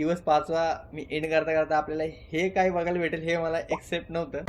दिवस पाचवा me and करता करता आपल्याला हे काय बघायला भेटेल हे मला एक्सेप्ट नव्हतं.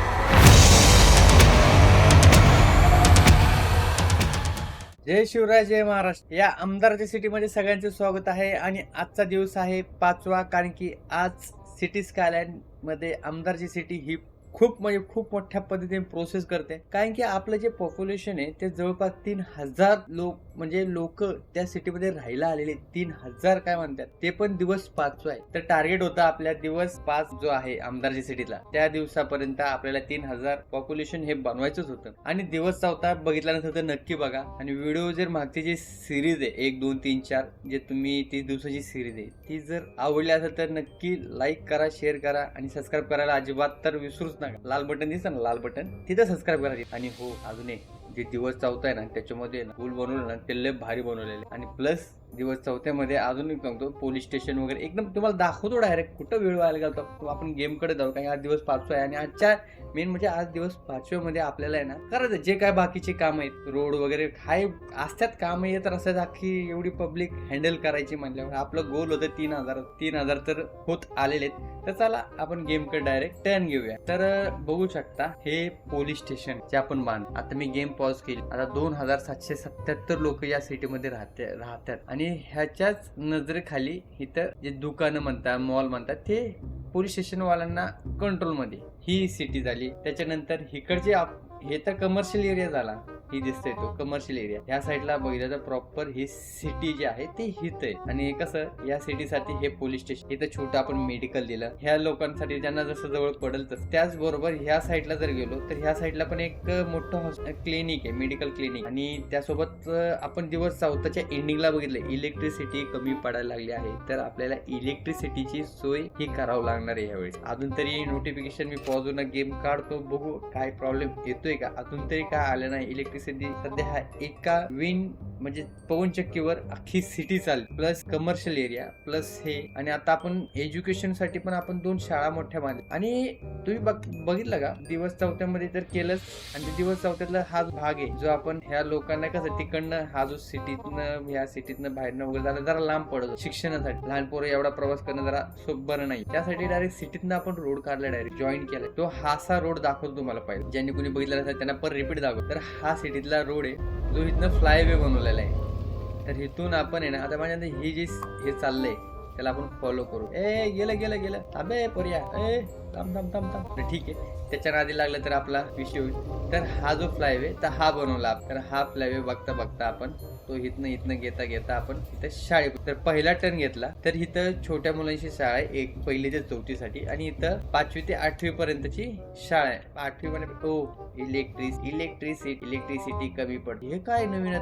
जय शिवराय जय महाराष्ट्र. या आमदारच्या सिटीमध्ये सगळ्यांचे स्वागत आहे आणि आजचा दिवस आहे पाचवा कारण की आज सिटी स्कायलँडमध्ये आमदारची सिटी ही खूप म्हणजे खूप मोठ्या पद्धतीने प्रोसेस करते. कारण की आपलं जे पॉप्युलेशन आहे ते जवळपास तीन हजार लोक म्हणजे लोक त्या सिटीमध्ये राहायला आलेले तीन हजार काय म्हणतात? ते पण दिवस पाचवा आहे. तर टार्गेट होता आपल्या दिवस पाच जो आहे आमदारजी सिटीला त्या दिवसापर्यंत आपल्याला तीन हजार पॉप्युलेशन हे बनवायचंच होतं. आणि दिवस चौथा बघितल्यानंतर तर नक्की बघा. आणि व्हिडिओ जर मागची जी सिरीज आहे एक दोन तीन चार जे तुम्ही तीस दिवसाची सिरीज आहे ती जर आवडली असेल तर नक्की लाईक करा शेअर करा आणि सबस्क्राईब करायला अजिबात तर विसरूच नका लाल बटन दिसतं ना लाल बटन तिथं सबस्क्राईब करा आणि हो अजून एक जे दिवस चावताय आहे ना त्याच्यामध्ये ना पूल बनवलं ना ते लय भारी बनवलेले आणि प्लस दिवस चौथ्यामध्ये अजून एक सांगतो पोलीस स्टेशन वगैरे. एकदम तुम्हाला दाखवतो डायरेक्ट कुठं वेळ व्हायला घालतो आपण गेमकडे जाऊ कारण आज दिवस पाचवा आहे. आणि आजच्या मेन म्हणजे आज दिवस पाचव्यामध्ये आपल्याला आहे ना करायचं जे काय बाकीचे काम आहेत रोड वगैरे काय असतात काम येत असतात अख्खी एवढी पब्लिक हँडल करायची म्हणल्यावर. आपलं गोल होतं तीन हजार तीन हजार तर होत आलेले आहेत. तर चला आपण गेमकडे डायरेक्ट टर्न घेऊया. तर बघू शकता हे पोलीस स्टेशन जे आपण बांध आता मी गेम पॉज केली. आता दोन हजार सातशे सत्याहत्तर लोक या सिटीमध्ये राहते राहतात. आणि ह्याच्याच नजरेखाली इथं जे दुकानं म्हणतात मॉल म्हणतात ते पोलीस स्टेशनवाल्यांना कंट्रोलमध्ये ही सिटी झाली. त्याच्यानंतर इकडचे आप- हे तर कमर्शियल एरिया झाला. ही दिसतोय तो कमर्शियल एरिया ह्या साईडला बघितलं तर प्रॉपर ही सिटी जी आहे ती हित आहे. आणि कसं या सिटीसाठी हे पोलीस स्टेशन इथं छोटं आपण मेडिकल दिलं. ह्या लोकांसाठी ज्यांना जसं जवळ पडेल तसं. त्याचबरोबर ह्या साईडला जर गेलो तर ह्या साईडला पण एक मोठं क्लिनिक आहे मेडिकल क्लिनिक आणि त्यासोबत आपण दिवस चौथाच्या एंडिंगला बघितलं इलेक्ट्रिसिटी कमी पडायला लागली आहे. तर आपल्याला इलेक्ट्रिसिटीची सोय ही करावं लागणार आहे यावेळेस. अजून तरी नोटिफिकेशन मी पॉझून गेम काढतो बघू काय प्रॉब्लेम येतोय का? अजून तरी काय आलं नाही? सिटी सध्या हा एका विंड म्हणजे पवनचक्कीवर अख्खी सिटी चालते प्लस कमर्शियल एरिया प्लस हे आणि आता आपण एज्युकेशनसाठी पण आपण दोन शाळा मोठ्या मानल्या आणि तुम्ही बघ- बघितलं का? दिवस चौथ्यामध्ये तर केलंच आणि ते दिवस चौथ्यातला हा भाग आहे जो आपण ह्या लोकांना कसं तिकडनं हा जो सिटीतनं ह्या सिटीतनं बाहेरनं वगैरे झालं जरा लांब पडतो शिक्षणासाठी. लहान पोरं एवढा प्रवास करणं जरा सोप बरं नाही. त्यासाठी डायरेक्ट सिटीतनं आपण रोड काढला डायरेक्ट जॉईन केला. तो हासा रोड दाखवतो तुम्हाला पाहिजे ज्यांनी कुणी बघितला त्यांना पर रिपीट दाखव तर हा सिटी सिटीतला रोड आहे जो इथनं फ्लायवे बनवलेला आहे. तर इथून आपण आहे ना आता माझ्या ही जी हे चाललंय त्याला आपण फॉलो करू. ए गेलं गेलं गेलं. अबे पर्या ए. थांब थांब थांब थांब. तर ठीक आहे. त्याच्या नादी लागलं तर आपला विषय होईल. तर हा जो फ्लायवे तर हा बनवला आपण. तर हा फ्लायवे बघता बघता आपण तो इथनं इथनं घेता घेता आपण इथं शाळेत तर पहिला टर्न घेतला तर इथं छोट्या मुलांची शाळा आहे एक पहिली ते चौथीसाठी. आणि इथं पाचवी ते आठवी पर्यंतची शाळा आहे. आठवी म्हणजे ओ इलेक्ट्रिस इलेक्ट्रिसिटी इलेक्ट्रिसिटी कमी पडते. हे काय नवीन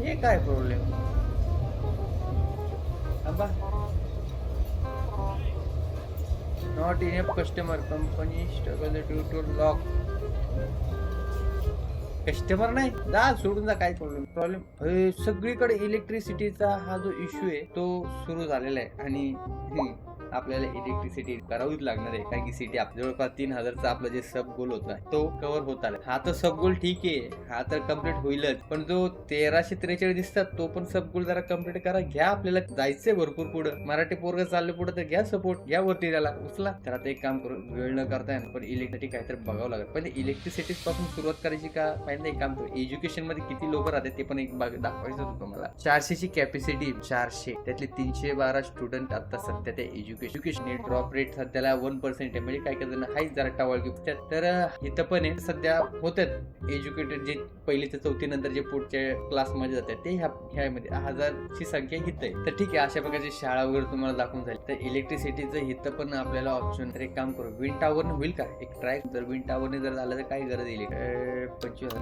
हे काय problem not in customer company struggle due to lock customer नाही? जा सोडून जा काय प्रॉब्लेम प्रॉब्लेम सगळीकडे इलेक्ट्रिसिटीचा हा जो इश्यू आहे तो सुरू झालेला आहे. आणि आपल्याला इलेक्ट्रिसिटी करावीच लागणार आहे. कारण की सिटी जवळपास तीन हजारचा आपला जे सब गोल होता तो कव्हर होत आला. हा तर सब गोल ठीक आहे. हा तर कंप्लीट होईलच. पण जो तेराशे त्रेचाळीस दिसतात तो पण सब गोल जरा कंप्लीट करा. घ्या आपल्याला. जायचंय भरपूर पुढं. मराठी पोरग चाललं पुढे तर घ्या सपोर्ट घ्या वरती त्याला. उचला. तर आता एक काम करू. वेळ न करता पण इलेक्ट्रिसिटी काहीतरी बघावं लागेल. पहिले इलेक्ट्रिसिटी पासून सुरुवात करायची का? पहिल्यांदा एक काम करू. एज्युकेशनमध्ये किती लोक राहतात ते पण एक दाखवायचं होतं मला चारशेची कॅपॅसिटी चारशे. त्यातले तीनशे बारा स्टुडंट आता सध्या ते एज्युकेशन एज्युकेशन ड्रॉप रेट सध्याला वन पर्सेंट आहे. म्हणजे काय काय जण हाच जरा टवाळ घेतात तर इथं पण आहे. सध्या होतात एज्युकेटेड जे पहिली ते चौथी नंतर जे पुढच्या क्लासमध्ये जातात ते ह्या ह्यामध्ये. हजारची संख्या हित आहे. तर ठीक आहे अशा प्रकारची शाळा वगैरे तुम्हाला दाखवून झाली. तर इलेक्ट्रिसिटीचं हित पण आपल्याला ऑप्शन तर एक काम करू. विंड टावर होईल का? एक ट्राय जर विंड टावरने जर झालं तर काय गरज येईल पंचवीस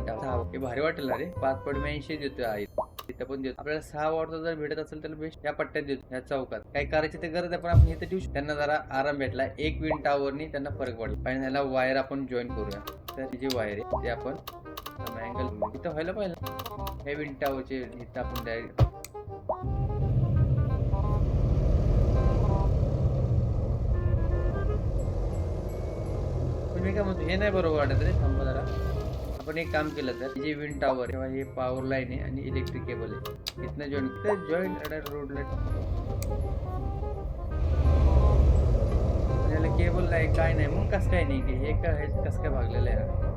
हे भारी वाटेल ना रे. पाच पॉईंट ऐंशी देतोय आहे. तिथं पण देतो आपल्याला सहा वॉटचा जर भेटत असेल तर बेस्ट या पट्ट्यात देतो या चौकात. काय करायची ते गरज आहे पण आपण इथे ठेवू त्यांना जरा आराम भेटला. एक विंड टावरनी त्यांना फरक पडला. आणि ह्याला वायर आपण जॉईन करूया. तर जी वायर आहे ते आपण अँगल इथं व्हायला पाहिजे. हे विंड टावरचे इथं आपण डायरेक्ट पण मी काय म्हणतो हे नाही बरोबर वाटत रे. थांबा जरा. आपण एक काम केलं तर जे विंड टॉवर किंवा हे पॉवर लाईन आहे आणि इलेक्ट्रिक केबल आहे इथनं जॉईन जॉईंट रोडला आपल्याला केबल नाही काय नाही मग कसं काय नाही की हे काय कसं काय भागलेलं आहे?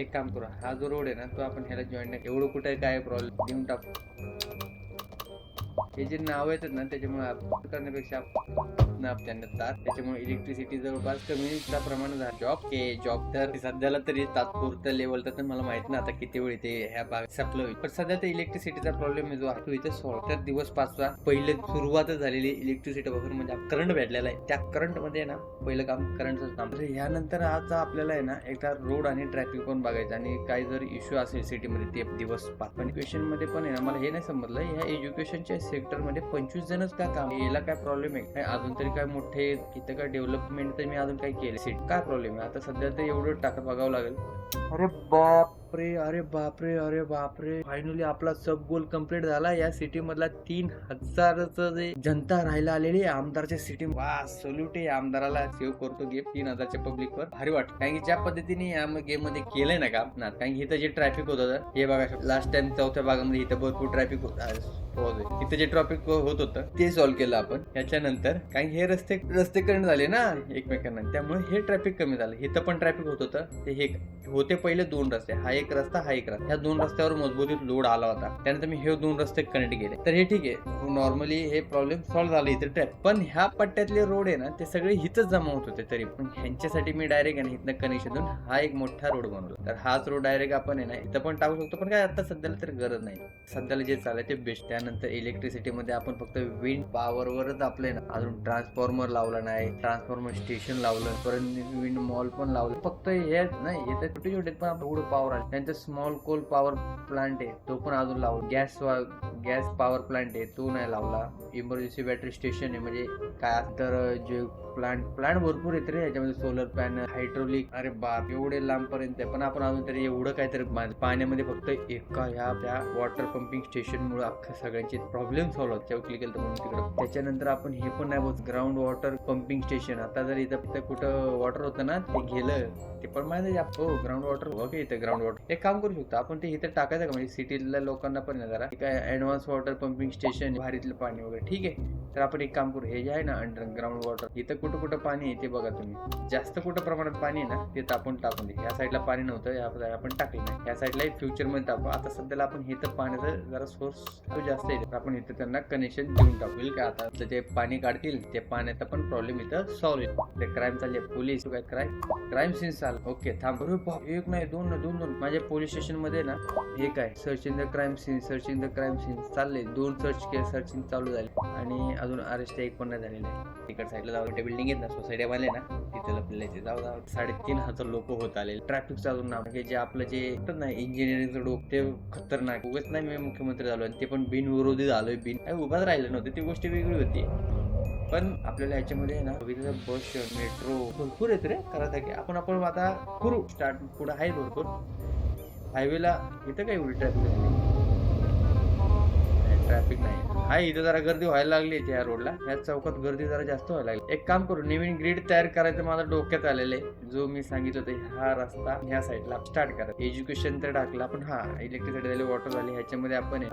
एक काम करू हा जो रोड आहे ना तो आपण ह्याला जॉईन नाही एवढं कुठे काय प्रॉब्लेम देऊन टाकू. हे जे नाव येतात ना त्याच्यामुळे आपण करण्यापेक्षा आपण त्यांना त्याच्यामुळे इलेक्ट्रिसिटी जवळपास कमीचा प्रमाण झाला. जॉब के जॉब तर सध्याला तरी तात्पुरत्या लेवल तर मला माहीत नाही आता किती वेळ ते ह्या भाग सप्लाय होईल. पण सध्या ते इलेक्ट्रिसिटीचा प्रॉब्लेम जो आहे तो इथे सोळा दिवस पाचवा पहिले सुरुवातच झालेली इलेक्ट्रिसिटी वगैरे म्हणजे करंट भेटलेला आहे. त्या करंटमध्ये ना पहिलं काम करंट काम. तर ह्यानंतर आज आपल्याला आहे ना एकदा रोड आणि ट्रॅफिक पण बघायचं आणि काही जर इश्यू असेल सिटीमध्ये ते दिवस पाच पण क्वेश्चनमध्ये पण आहे ना मला हे नाही समजलं. ह्या एज्युकेशनच्या सेक्टरमध्ये पंचवीस जणच का काम याला काय प्रॉब्लेम आहे? अजून तरी काय मोठे इथं काय डेव्हलपमेंट तर मी अजून काही केले. सीट काय प्रॉब्लेम आहे? आता सध्या तर एवढं टाका बघावं लागेल. अरे बाप. बापरे अरे बापरे अरे बापरे. फायनली आपला सब गोल कंप्लीट झाला. या सिटी मधला तीन हजारच जे जनता राहायला आलेली आमदारच्या सिटी वा सल्यूट आहे आमदाराला. सेव्ह करतो गेम तीन हजारच्या पब्लिक वर. भारी वाटत. कारण की ज्या पद्धतीने या गेममध्ये केलंय ना का आपण कारण की इथं जे ट्रॅफिक होतं हे बघा लास्ट टाइम चौथ्या भागामध्ये इथं भरपूर ट्रॅफिक होत इथं जे ट्रॉफिक होत होतं ते सॉल्व्ह केलं आपण. याच्यानंतर कारण हे रस्ते रस्ते करण झाले ना एकमेकांना. त्यामुळे हे ट्रॅफिक कमी झालं. इथं पण ट्रॅफिक होत होतं. ते हे होते पहिले दोन रस्ते. हा एक रस्ता हा एक रस्ता. ह्या दोन रस्त्यावर मजबूतीत लोड आला होता. त्यानंतर मी हे दोन रस्ते कनेक्ट केले. तर हे ठीक आहे. नॉर्मली हे प्रॉब्लेम सॉल्व्ह झाले इथे ट्रॅफिक पण ह्या पट्ट्यातले रोड आहे ना ते सगळे हिथच जमा होत होते तरी. पण ह्यांच्यासाठी मी डायरेक्ट आहे ना इथनं कनेक्शन देऊन हा एक मोठा रोड बनवला. तर हाच रोड डायरेक्ट आपण आहे ना इथं पण टाकू शकतो. पण काय आता सध्याला तर गरज नाही. सध्याला जे चाललंय ते बेस्ट त्यानंतर इलेक्ट्रिसिटी मध्ये आपण फक्त विंड पॉवर वरच आपले ना अजून ट्रान्सफॉर्मर लावला नाही. ट्रान्सफॉर्मर स्टेशन लावलं परत विंड मॉल पण लावलं. फक्त हे नाही हे तर छोटे छोटे पण आपण एवढं पॉवर आले त्यांचं स्मॉल कोल पॉवर प्लांट आहे तो पण अजून लावला गॅस गॅस पॉवर प्लांट आहे तो नाही लावला. इमर्जन्सी बॅटरी स्टेशन आहे म्हणजे काय तर जे प्लांट प्लांट भरपूर येत रे याच्यामध्ये सोलर पॅनल हायड्रोलिक अरे बाप एवढे लांब पर्यंत आहे पण आपण अजून तरी एवढं काहीतरी पाण्यामध्ये फक्त एका ह्या त्या वॉटर पंपिंग स्टेशन मुळे अख्खा सगळ्यांचे प्रॉब्लेम सॉल्व्ह होत. तेव्हा क्लिक केलं तर म्हणून तिकडे. त्याच्यानंतर आपण हे पण नाही बोलत ग्राउंड वॉटर पंपिंग स्टेशन आता जर इथं फक्त कुठं वॉटर होतं ना ते गेलं ते पण माहिती हो ग्राउंड वॉटर ओके इथं ग्राउंड वॉटर एक काम करू शकतो आपण ते इथं टाकायचं का? म्हणजे सिटीतल्या लोकांना पण जरा. काय ऍडव्हान्स वॉटर पंपिंग स्टेशन भारीतलं पाणी वगैरे. ठीक आहे? तर आपण एक काम करू हे जे आहे ना अंडरग्राऊंड वॉटर इथं कुठं कुठं पाणी आहे ते बघा तुम्ही. जास्त कुठं प्रमाणात पाणी आहे ना ते तापून टाकून दे या साईडला पाणी नव्हतं या आपण टाकलं नाही. या साईडला फ्युचरमध्ये टाकू. आता सध्याला आपण इथं पाण्याचं जरा सोर्स जास्त आहे. तर आपण इथं त्यांना कनेक्शन देऊन टाकू. का? आता जे पाणी काढतील ते पाण्याचा पण प्रॉब्लेम इथं सॉल्व्ह ते क्राईम चालले पोलीस काय क्राईम क्राईम सीन चाल. ओके थांब. बाप, एक नाही दोन दोन दोन. माझ्या पोलीस स्टेशनमध्ये ना एक आहे search in the crime scene search in the crime scene चालले दोन सर्च केले सर्चिंग चालू झाले. आणि अजून अरेस्ट एक पण नाही झालेलं आहे. तिकड साईडला जाऊ त्या बिल्डिंग आहेत ना सोसायट्या वाले ना तिथे लपलेले जाऊ जाऊ. साडेतीन हजार लोक होत आले ट्रॅफिक अजून नाव म्हणजे जे आपलं जे ना इंजिनिअरिंगचं डोक ते खतरनाक. उगाच नाही मी मुख्यमंत्री झालो आणि ते पण बिनविरोधी झालोय बिन काही उभाच राहिले नव्हते. ती गोष्ट वेगळी होती. पण आपल्याला याच्यामध्ये आहे ना विविध बस मेट्रो भरपूर येत रे. करायसाठी आपण आपण आता करू स्टार्ट पुढे आहे भरपूर. हायवेला इथं काही उलट ट्रॅफिक ट्रॅफिक नाही हाय इथं जरा गर्दी व्हायला लागली त्या रोडला या चौकात गर्दी जरा जास्त व्हायला लागली. एक काम करू नवीन ग्रीड तयार करायचं माझ्या डोक्यात आलेलं आहे. जो मी सांगितलं होतं हा रस्ता ह्या साईडला स्टार्ट करा. एज्युकेशन तर टाकलं आपण हा इलेक्ट्रिसिटी झाली वॉटर झाली ह्याच्यामध्ये आपण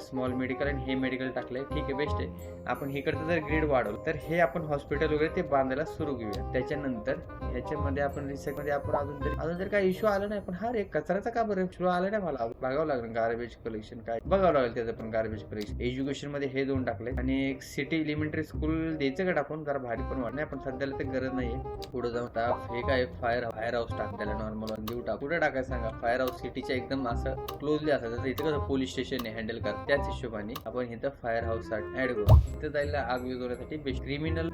स्मॉल मेडिकल आणि हे मेडिकल टाकलंय. ठीक आहे बेस्ट आहे. आपण इकडचं जर ग्रीड वाढवलं तर हे आपण हॉस्पिटल वगैरे ते बांधायला सुरू घेऊया. त्याच्यानंतर ह्याच्यामध्ये आपण रिसेटमध्ये आपण अजून तरी अजून जर काही इश्यू आला नाही पण हा रे कचऱ्याचा का बरं इश्यू आला नाही मला? बघावं लागलं गार्बेज कलेक्शन काय? बघावं लागेल त्याचं पण गार्बेज कलेक्शन एज्युकेशनमध्ये हे दोन टाकले आणि एक सिटी एलिमेंटरी स्कूल द्यायचं का टाकून? जरा भारी पण वाढ नाही पण सध्याला ते गरज नाहीये. पुढे जाऊन टाक हे काय फायर फायर हाऊस टाक त्याला नॉर्मल देऊ टाक. कुठे टाकायचं सांगा? फायर हाऊस सिटीच्या एकदम असं क्लोजली असं. जसं इथं कसं पोलीस स्टेशन हँडल कर. त्याच हिशोबाने आपण इथं फायर हाऊस ऍड करू. इथं जायला आग विजवण्यासाठी बेस्ट क्रिमिनल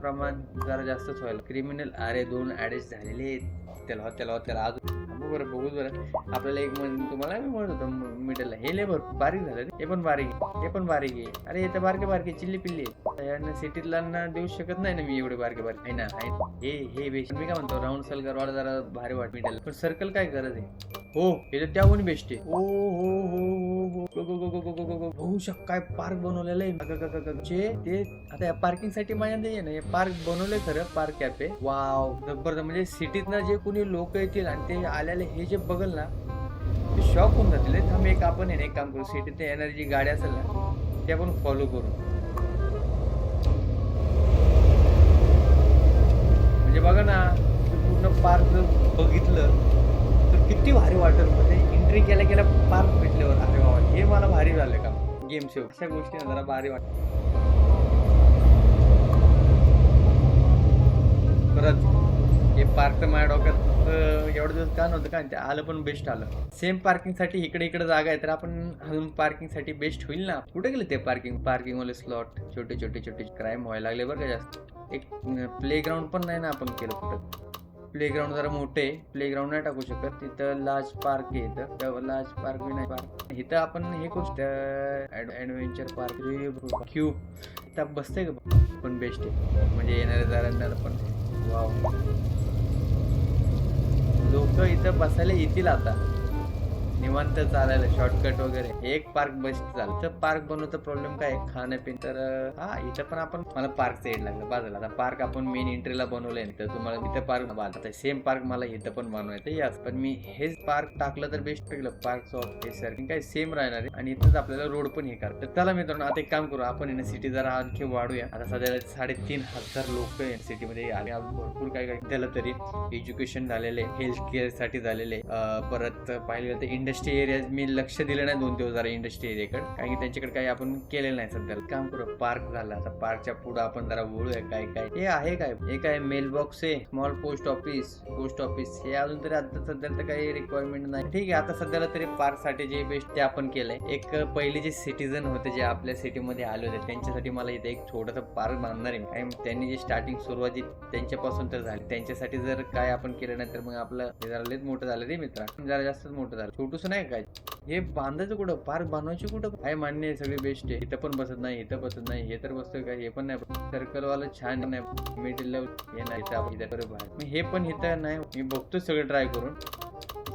प्रमाण जरा जास्तच व्हायला. क्रिमिनल अरे दोन ऍडेस झालेले आहेत. त्याला त्याला त्याला अजून बरं बघू बरं. आपल्याला एक म्हण तुम्हाला मी म्हणत होतो मिडलला हे लेबर बारीक झालं रे. हे पण बारीक हे पण बारीक आहे. अरे इथं बारके बारके चिल्ली पिल्ली आहे. यांना देऊ शकत नाही ना मी एवढे बारके बारके. आहे ना हे हे बेस्ट मी काय म्हणतो राऊंड सर्कल वाला जरा भारी वाट मिडल पण सर्कल काय गरज आहे? हो हे तर त्याहून बेस्ट आहे. ओ हो हो हो हो. गो गो गो गो गो गो गो शक काय पार्क बनवलेलं आहे. ते आता पार्किंगसाठी माझ्या नाही ना. हे पार्क बनवले खरं पार्क कॅफे वाव जबरदस्त. म्हणजे सिटीतनं जे कोणी लोक येतील आणि ते त्याला हे जे बघल ना ते शॉक होऊन जातील. थांब एक आपण आहे ना एक काम करू. सिटीत एनर्जी गाड्या असेल ना ते आपण फॉलो करू. म्हणजे बघा ना पूर्ण पार्क जर बघितलं तर किती भारी वाटेल म्हणजे एंट्री केल्या केल्या पार्क भेटल्यावर. अरे बाबा हे मला भारी झालं का? गेम शो अशा गोष्टी जरा भारी वाटत हे पार्क तर माझ्या डोक्यात एवढं दिवस का नव्हतं का? ते आलं पण बेस्ट आलं. सेम पार्किंगसाठी इकडे इकडे जागा आहे तर आपण अजून पार्किंगसाठी बेस्ट होईल ना? कुठे गेले ते पार्किंग पार्किंग वाले स्लॉट छोटे छोटे छोटे क्राईम व्हायला लागले बरं का जास्त. एक प्लेग्राऊंड पण नाही ना आपण केलं कुठं? प्लेग्राऊंड जरा मोठे प्लेग्राऊंड नाही टाकू शकत. तिथं लार्ज पार्क आहे इथं. लार्ज पार्क बी नाही पार्क इथं आपण हे करू ऍडव्हेंचर पार्क क्यू इथं बसतंय का? पण बेस्ट आहे. म्हणजे येणाऱ्या जाणाऱ्यांना पण. वाव लोक इथं बसायला येतील आता. निवांत चालायला शॉर्टकट वगैरे. एक पार्क बेस्ट चाल तर पार्क बनवतं प्रॉब्लेम काय? खाण्यापिण तर हा इथं पण आपण मला पार्क एड लागलं. बाजूला. आता पार्क आपण मेन एंट्रीला बनवलंय तर तुम्हाला इथं पार्क आता सेम पार्क मला इथं पण बनवायचं यास पण मी हेच पार्क टाकलं तर बेस्ट टाकलं पार्क ऑफ हे सारखी काय सेम राहणार आहे. आणि इथंच आपल्याला रोड पण हे करतात. तर चला मित्रांनो आता एक काम करू. आपण सिटी जरा आणखी वाढूया. आता सध्या साडेतीन हजार लोक आहे सिटीमध्ये आले अजून भरपूर काय काय त्याला तरी एज्युकेशन झालेले हेल्थ केअरसाठी झालेले परत पाहिलं तर इंडस्ट्री एरिया मी लक्ष दिलं नाही दोन दिवस जरा इंडस्ट्री एरियाकडे. कारण की त्यांच्याकडे काही आपण केलेलं नाही सध्या काम करू पार्क झाला आता पार्कच्या पुढे आपण जरा वळूया काय काय. हे आहे काय? हे काय मेल बॉक्स आहे small post office post office हे अजून तरी आता सध्या तर काही रिक्वायरमेंट नाही. ठीक आहे आता सध्याला तरी पार्कसाठी जे बेस्ट ते आपण केलंय. एक पहिले जे सिटीजन होते जे आपल्या सिटीमध्ये आले होते त्यांच्यासाठी मला इथे एक छोटासा पार्क बांधणार आहे कारण त्यांनी जे स्टार्टिंग सुरुवाती त्यांच्यापासून तर झाली. त्यांच्यासाठी जर काय आपण केलं नाही तर मग आपलं जरा लयच मोठं झालं रे मित्रा. जरा जास्तच मोठं झालं. छोटूस नाही काय? हे बांधायचं कुठं? पार्क बांधवायची कुठं? काय मान्य आहे सगळी बेस्ट आहे. इथं पण बसत नाही इथं बसत नाही हे तर बसतं काय? हे पण नाही सर्कल वाला छान नाही मिडिल हे नाही हे पण इथं नाही मी बघतो सगळं ट्राय करून.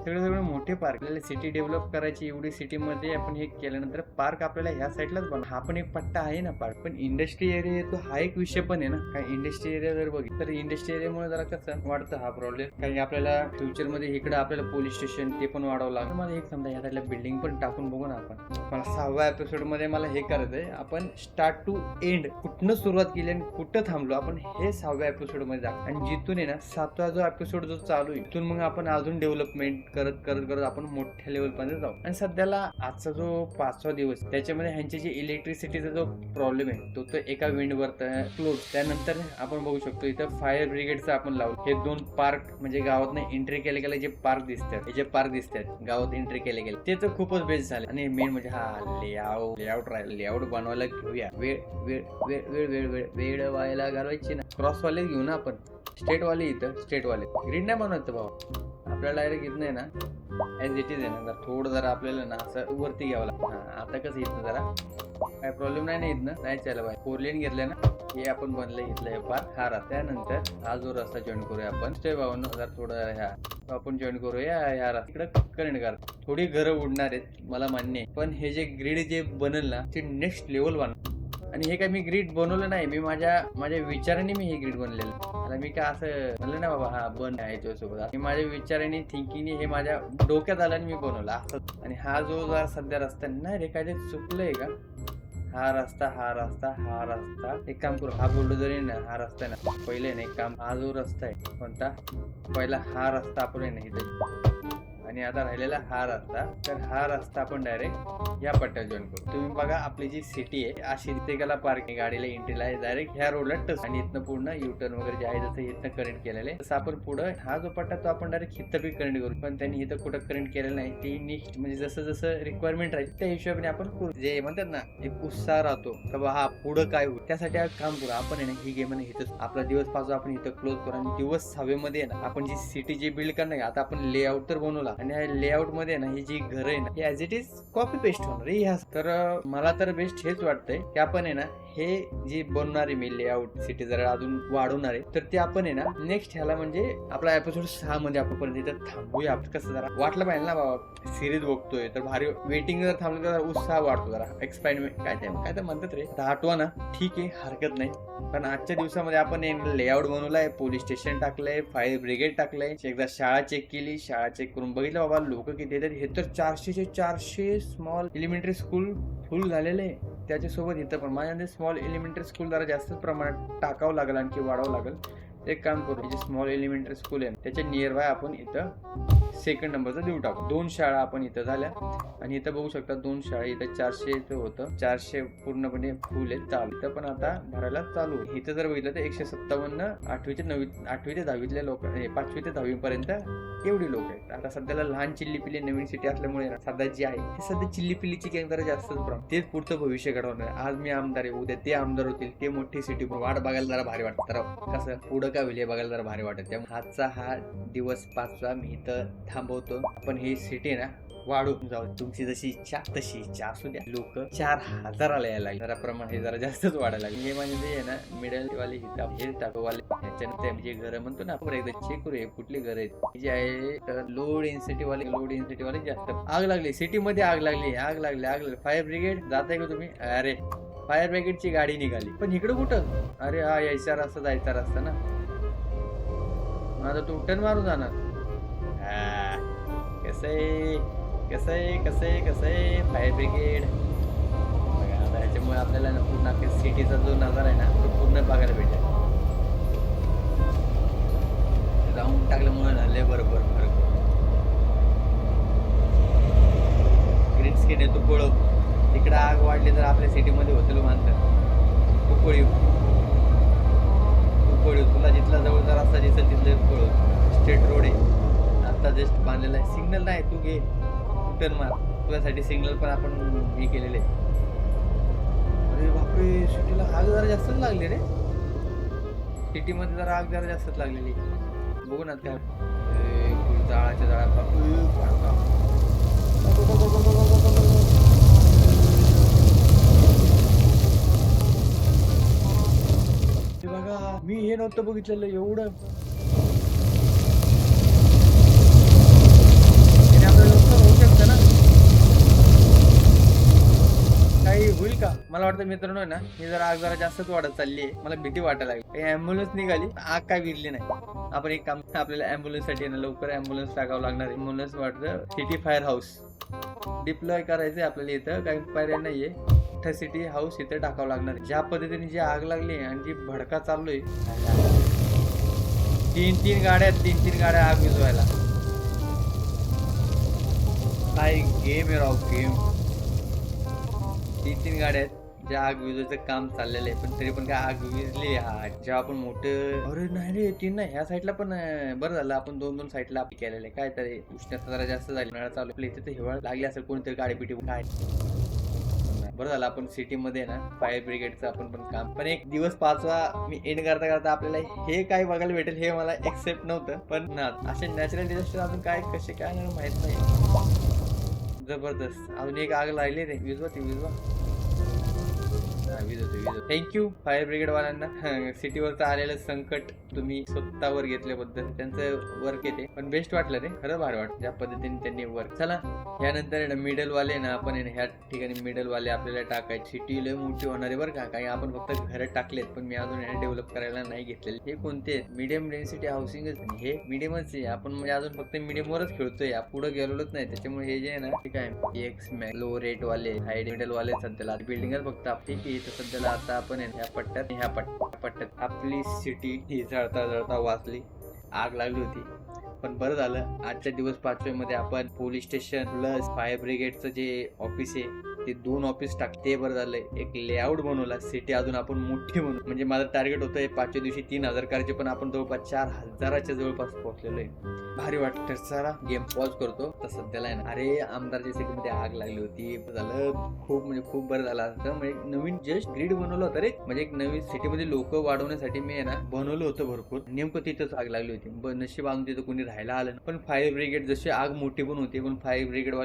सगळे सगळे मोठे पार्क आपल्याला सिटी डेव्हलप करायची एवढी सिटीमध्ये आपण हे केल्यानंतर पार्क आपल्याला ह्या साईडलाच बन हा पण एक पट्टा आहे ना पार्क पण इंडस्ट्री एरिया येतो हा एक विषय पण आहे ना. काय इंडस्ट्री एरिया जर बघितलं तर इंडस्ट्री एरियामुळे जरा कसं वाढतं हा प्रॉब्लेम काही आपल्याला फ्युचरमध्ये इकडं आपल्याला पोलीस स्टेशन ते पण वाढवं लागतं. मला एक समजा ह्या साईडला बिल्डिंग पण टाकून बघू ना आपण. मला सहाव्या एपिसोडमध्ये मला हे करायचंय आपण स्टार्ट टू एंड कुठनं सुरुवात केली आणि कुठं थांबलो आपण हे सहाव्या एपिसोडमध्ये जा आणि जिथून आहे ना सातवा जो एपिसोड जो चालू आहे तिथून मग आपण अजून डेव्हलपमेंट करत करत करत आपण मोठ्या लेवलपर्यंत जाऊ. आणि सध्याला आजचा जो पाचवा दिवस त्याच्यामध्ये ह्यांची जी इलेक्ट्रिसिटीचा जो प्रॉब्लेम आहे तो तर एका विंडवर क्लोज त्यानंतर आपण बघू शकतो इथं फायर ब्रिगेडचं आपण लावू. हे दोन पार्क म्हणजे गावात एंट्री केले गेले जे पार्क दिसतात हे जे पार्क दिसतात गावात एंट्री केले गेले ते तर खूपच बेस्ट झाले. आणि मेन म्हणजे हा लेआउट लेआउट लेआउट बनवायला घेऊया. वेळ वेळ वेळ वेळ वेळ वेळ वेळ व्हायला घालवायची ना. क्रॉसवाले घेऊ ना आपण. स्टेट वाले इथं स्टेट वाले. ग्रीन नाही बनवायचं भाऊ. आपल्याला डायरेक्ट येत नाही ना. ॲज इट इज आहे ना थोडं जरा आपल्याला ना असं वरती घ्यावं लागतं. आता कसं येत ना जरा. काय प्रॉब्लेम नाही ना येत ना. नाही चाललं बाय फोर लेन घेतलं ना हे आपण बनलं घेतलंय फार पार. हा रस्ता त्यानंतर हा जो रस्ता जॉईन करूया आपण. स्टे बावन्न हजार थोडं ह्या. आपण जॉईन करूया ह्या इकडं कनेक्ट कर थोडी घरं उडणार आहेत मला मान्य आहे. पण हे जे ग्रीड जे बनल ना ते नेक्स्ट लेवल बन आणि हे काय मी ग्रीड बनवलं नाही मी माझ्या माझ्या विचाराने मी हे ग्रीड बनलेलं. आता मी काय असं म्हणलं ना बाबा हा बन आहे याच्यासोबत माझ्या विचाराने थिंकिंगने हे माझ्या डोक्यात आलं आणि मी बनवलं. असं आणि हा जो जरा सध्या रस्ता नाही रे काय चुकलंय का? हा रस्ता हा रस्ता हा रस्ता. एक काम करू हा बोललो जरी ना हा रस्ता आहे ना. पहिले ना एक काम हा जो रस्ता आहे कोणता? पहिला हा रस्ता आपण आहे ना आणि आता राहिलेला हा रस्ता. तर हा रस्ता आपण डायरेक्ट या पट्ट्यात जॉईन करू. तुम्ही बघा आपली जी सिटी आहे अशी तिथे पार्किंग गाडीला एंट्रीला आहे. डायरेक्ट ह्या रोडला टच. आणि इथनं पूर्ण युटर्न वगैरे जे आहे जसं इथनं कनेक्ट केलेलं आहे तसं आपण पुढं हा जो पट्टा तो आपण डायरेक्ट हिथं बी कनेक्ट करू. पण त्यांनी इथं कुठं कनेक्ट केलेलं नाही ती नेक्स्ट म्हणजे जसं जसं रिक्वायरमेंट राहील त्या हिशोबाने आपण करू. जे म्हणतात ना एक उत्साह राहतो का हा पुढं काय होईल त्यासाठी काम करू. आपण आहे ना ही गेम आहे इथं आपला दिवस पाचवा आपण इथं क्लोज करू. आणि दिवस सहावे मध्ये ना आपण जी सिटी जी बिल्ड करणार आता आपण लेआउट तर बनवला. आणि ह्या लेआउटमध्ये आहे ना ही जी घर आहे ना ही as it is copy paste होणार ह्या तर मला तर बेस्ट हेच वाटतंय की आपण आहे ना हे जी बनणार आहे मी लेआउट सिटी जरा अजून वाढवणार आहे तर ते आपण आहे ना नेक्स्ट ह्याला म्हणजे आपला एपिसोड सहा मध्ये आपण पर्यंत इथं थांबूया. आपण कसं जरा वाटलं पाहिजे ना बाबा सिरीज बघतोय तर भारी वेटिंग जर थांबलं तर उत्साह वाढतो जरा. एक्सपायरमेंट काय ते काय तर म्हणतात रे? आता आठवा ना. ठीक आहे हरकत नाही. पण आजच्या दिवसामध्ये आपण लेआउट बनवलाय पोलीस स्टेशन टाकलंय फायर ब्रिगेड टाकलंय एकदा शाळा चेक केली शाळा चेक करून बघितली. बाबा लोक किती येतात. हे तर चारशेचे चारशे स्मॉल एलिमेंटरी स्कूल फुल झालेले आहे. त्याच्यासोबत इथं पण. माझ्या स्मॉल एलिमेंटरी स्कूल जरा जास्त प्रमाणात टाकावं लागेल आणखी वाढावं लागेल. एक काम करू जे स्मॉल एलिमेंटरी स्कूल आहे त्याच्या नियर बाय आपण इथं सेकंड नंबरचा देऊ टाकू. दोन शाळा आपण इथं झाल्या. आणि इथं बघू शकता दोन शाळा इथं चारशे इथं होतं. चारशे पूर्णपणे फुल आहेत चालू. इथं पण आता भरायला चालू आहे. इथं जर बघितलं तर एकशे सत्तावन्न आठवी ते नववी आठवी ते दहावीतले लोक पाचवी ते दहावी पर्यंत एवढी लोक आहेत. आता सध्याला लहान चिल्ली पिल्ली नवीन सिटी असल्यामुळे सध्या जी आहे ती सध्या चिल्ली पिल्लीची गँग जरा जास्तच प्रमाण. तेच पुढचं भविष्य घडवणार आज मी आमदार आहे उद्या ते आमदार होतील. ते मोठी सिटी वाट बघायला जरा भारी वाटतं. कसं पुढं का होईल बघायला जरा भारी वाटत. त्यामुळे आजचा हा दिवस पाचवा मी इथं थांबवतो. पण ही सिटी ना वाढून जाऊ. तुमची जशी इच्छा तशी इच्छा असू द्या. लोक चार हजाराला यायला लागले. जरा प्रमाण हे जरा जास्तच वाढायला लागले. हे म्हणजे जे आहे ना मिडल वाले हिता हे टाकोवाले ह्याच्यानंतर जे घर म्हणतो ना आपण एकदा चेक करूया कुठली घर आहेत. जे आहे लो डेन्सिटी वाले लो डेन्सिटी वाले जास्त. आग लागली. सिटी मध्ये आग लागली. आग लागली आग लागली. फायर ब्रिगेड जाताय का तुम्ही? अरे फायर ब्रिगेडची गाडी निघाली. पण इकडं कुठं? अरे हा यायचा रस्ता जायचा रस्ता ना. आता तू टर्न मारून जाणार. कसे कसे कसे कसे फायर ब्रिगेड बघा आता ह्याच्यामुळे आपल्याला ना पूर्ण आपल्या सिटीचा जो नजारा आहे ना तो पूर्ण बघायला भेटेल. राऊंड टाकल्यामुळे ना लय बरोबर फरक ग्रीन स्किन आहे तू पळव. तिकडं आग वाढली तर आपल्या सिटीमध्ये होतं हो मानतं तू पळीव. तू पळीव तुला जिथला जवळचा रस्ता दिसेल तिथले पळव स्ट्रेट रोड आहे. आता जस्ट बांधलेला आहे. सिग्नल नाही तू घे. टर्न मार. तुझ्यासाठी सिग्नल पण आपण हे केलेले. अरे बापरे सिटीला आग जरा जास्तच लागली रे. सिटीमध्ये जरा आग जरा जास्तच लागलेली बघू ना काय नव्हतं बघितलेलं एवढं. होऊ ना. काही होईल का? मला वाटतं मित्रांनो आहे ना मी जरा आग जरा जास्तच वाढत चालली आहे. मला भीती वाटायला लागली. अँब्युलन्स निघाली. आग काय विरली नाही. आपण एक काम आपल्याला अँब्युलन्ससाठी ना लवकर अँब्युलन्स टाकावं लागणार आहे. अँब्युलन्स वाटतं सिटी फायर हाऊस डिप्लॉय करायचंय आपल्याला इथं. काही पर्याय नाहीये. इलेक्ट्रिसिटी सिटी हाऊस इथे टाकावं लागणार. ज्या पद्धतीने जी आग लागली आणि जी भडका चालू आहे तीन तीन गाड्या आहेत, तीन तीन गाड्या आग विझवायला. काय गेम आहे राव गेम तीन तीन गाड्या आहेत ज्या आग विजवायचं काम चाललेलं आहे पण तरी पण काय आग विजली हा जेव्हा आपण मोठं अरे नाही रे तीन नाही ह्या साईडला पण बरं झालं आपण दोन दोन साईडला आपण केलेलं आहे. काय तरी उष्णता जरा जास्त झाली चालू आपल्या इथे तर हिवाळा लागली असेल कोणतरी गाडी पिटी काय बरं झालं आपण सिटीमध्ये ना फायर ब्रिगेडचं आपण पण काम. पण एक दिवस पाचवा मी एंड करता करता आपल्याला हे काय बघायला भेटेल हे मला एक्सेप्ट नव्हतं. पण ना असे नॅचरल डिझास्टर अजून काय कसे काय माहीत माहीत नाही. जबरदस्त. अजून एक आग लागली रे. विजवा ती विजवा थँक्यू फायर ब्रिगेड वाल्यांना. सिटीवरचं आलेलं संकट तुम्ही स्वतःवर घेतल्याबद्दल. त्यांचं वर्क येते पण बेस्ट वाटलं रे. खरं भार वाटतं ज्या पद्धतीने त्यांनी वर्क चला यानंतर मिडल वाले ना आपण ह्या ठिकाणी मिडल वाले आपल्याला टाकायचे. सिटी लय मोठी होणार आहे बरं का. काही आपण फक्त घर टाकलेत पण मी अजून डेव्हलप करायला नाही घेतलेले. हे कोणते? मिडियम डेन्सिटी हाऊसिंगच हे मिडियमच आहे. आपण म्हणजे अजून फक्त मिडियमवरच खेळतोय. पुढे गेलोच नाही. त्याच्यामुळे हे जे आहे ना ठीक आहे एक्स लो रेट वाले हाय मिडल वाले सध्याला बिल्डिंगच फक्त. आपली इथं सध्याला आता आपण ह्या पट्ट्यात ह्या पट्ट्या पट्ट्यात. आपली सिटी ही जळता जळता वाचली. आग लागली होती. पण बरं झालं. आजच्या दिवस पाचव्यामध्ये आपण पोलीस स्टेशन प्लस फायर ब्रिगेडचं जे ऑफिस आहे ते दोन ऑफिस टाक ते बरं झालं एक लेआउट बनवला सिटी अजून आपण मोठी बनवू. म्हणजे माझं टार्गेट होतं पाचव्या दिवशी तीन हजार करायचे पण आपण जवळपास चार हजाराच्या जवळपास पोहोचलेलो आहे भारी वाटत. सारा गेम पॉज करतो. तर सध्याला आहे ना. अरे आमदारच्या सिटी मध्ये आग लागली होती. झालं. खूप म्हणजे खूप बरं झालं असतं म्हणजे नवीन जस्ट ग्रीड बनवलं होतं रे. म्हणजे एक नवीन सिटी मध्ये लोक वाढवण्यासाठी मी आहे ना बनवलं होतं भरपूर. नेमकं तिथंच आग लागली होती. नशीब आणून तिथं कोणी राहायला आलं पण फायर ब्रिगेड जशी आग मोठी पण होती पण फायर ब्रिगेड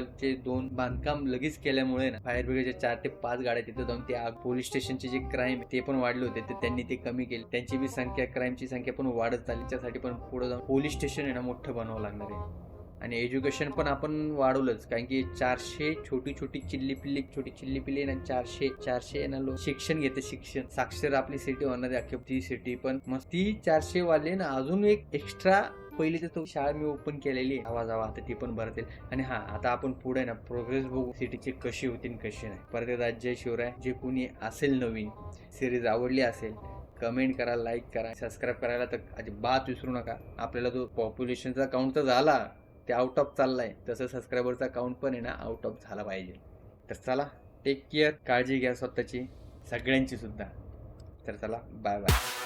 दोन बांधकाम लगेच केल्यामुळे ना फायर ब्रिगेडच्या चार ते पाच गाड्या तिथं जाऊन ते आग पोलीस स्टेशनचे जे क्राईम ते पण वाढले होते तर त्यांनी ते कमी केले. त्यांची बी संख्या क्राईमची संख्या पण वाढत चालली. त्यासाठी पण पुढे जाऊन पोलीस स्टेशन आहे ना मोठं बनावं लागणार आहे. आणि एज्युकेशन पण आपण वाढवलंच. कारण की चारशे छोटी छोटी चिल्ली पिल्ली छोटी चिल्ली पिल्ली ना चारशे चारशे ना लोक शिक्षण घेते शिक्षण. साक्षर आपली सिटी होणार आहे अख्खी ती सिटी पण मग ती चारशे वाले ना अजून एक एक्स्ट्रा पहिली तर तो शाळा मी ओपन केलेली आहे. आवाज आवा आता ती पण भरतील आणि हा आता आपण पुढे ना प्रोग्रेस बघू. सिटीची कशी होती आणि कशी नाही. परत जय शिवराय. जे कोणी असेल नवीन सिरीज आवडली असेल कमेंट करा लाईक करा. सबस्क्राईब करायला तर अजिबात विसरू नका. आपल्याला जो पॉप्युलेशनचा काउंट तर झाला ते आउट ऑफ चाललाय. तसं सबस्क्रायबरचा काउंट पण आहे ना आउट ऑफ झाला पाहिजे. तर चला टेक केअर काळजी घ्या स्वतःची. सगळ्यांची सुद्धा. तर चला बाय बाय